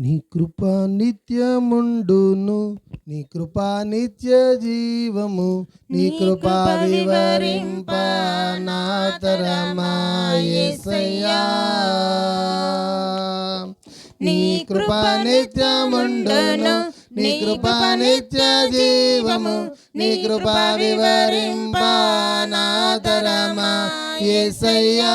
నీ కృప నిత్యముండును నీ కృప నిత్య జీవము నీ కృప వివరింప నా తరమా యేసయ్యా నీ కృప నిత్యముండును నీ కృప నిత్య జీవము నీ కృప వివరింప నా తరమా యేసయ్యా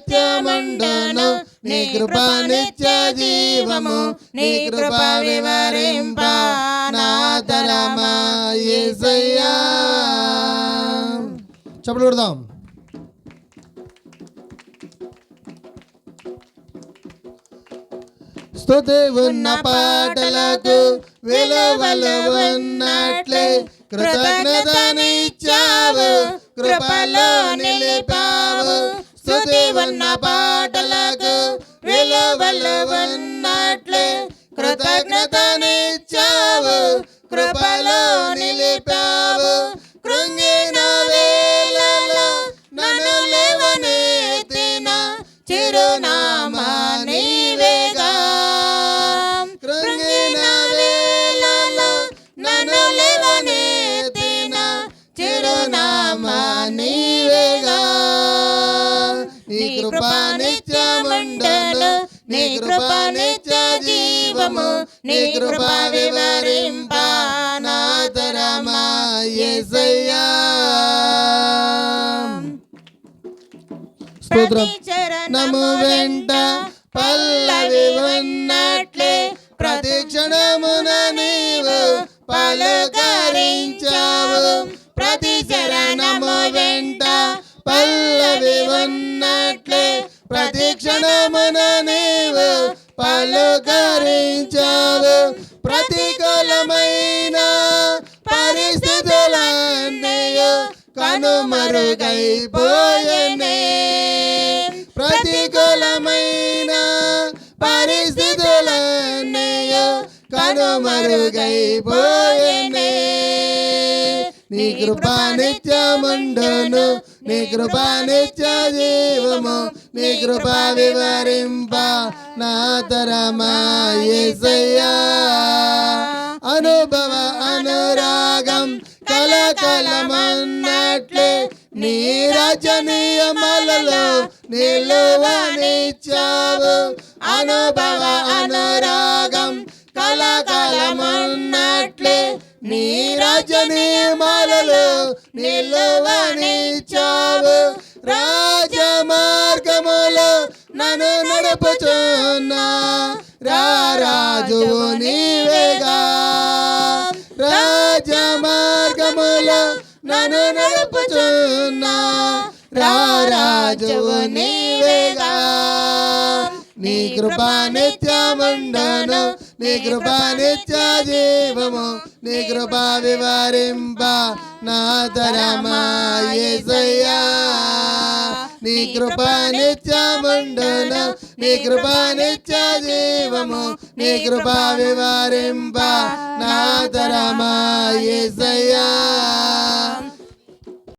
కృప నిత్యమండను నీ కృపా నిత్య జీవము నీ కృప వివరింప నా తరమా చెప్పలు కొడదాం. స్తుతి ఉన్న పాటలకు విలువలు ఉన్నట్లే కృతజ్ఞతనిచ్చావు కృపలో నిలిపావు స్తుతి ఉన్న పాటలకు విలువలు ఉన్నట్లే కృతజ్ఞతనిచ్చావు కృపలో నిలిపావు. కృంగిన వేళలో నన్ను లేవనెత్తిన చిరునామా కృప నిత్యముండను నీ కృప నిత్య జీవము నీ కృప యేసయ్యా స్తోత్రం నము వెంట పల్లవి ఉన్నట్లే ప్రతి క్షణమున నీవు పలుకరించావు. ప్రతి చరణము వెంట పల్లవి ఉన్నట్లే ప్రతి క్షణమున నీవు పలుకరించావు. ప్రతికూలమైన పరిస్థితులన్నయో కనుమరుగైపోయనే. ప్రతికూలమైన పరిస్థితులన్నయో కనుమరుగైపోయనే. నీ కృప నిత్యముండును నీ కృప నిత్య జీవము నీ కృప వివరింప నా తరమా యేసయ్యా అనుభవ అనురాగం కలకలమన్నట్లే నీ రజనీయమలలో నిలువనిచ్చావు. అనుభవ అనురాగం కలకలమన్నట్లే నీ రాజనియమాలలో రజనీయమలలో రాజ మార్గములో నన్ను నడుపుచున్నా రారాజువు నీవేగా. రాజ మార్గములో నన్ను నడుపుచున్నా రారాజువు నీవేగా. నీ కృపా నిత్యముండను నీ కృప నిత్య జీవము నీ కృప వివరింప నా తరమా నీ కృప నిత్యముండను నీ కృప నిత్య జీవము నీ కృప వివరింప నా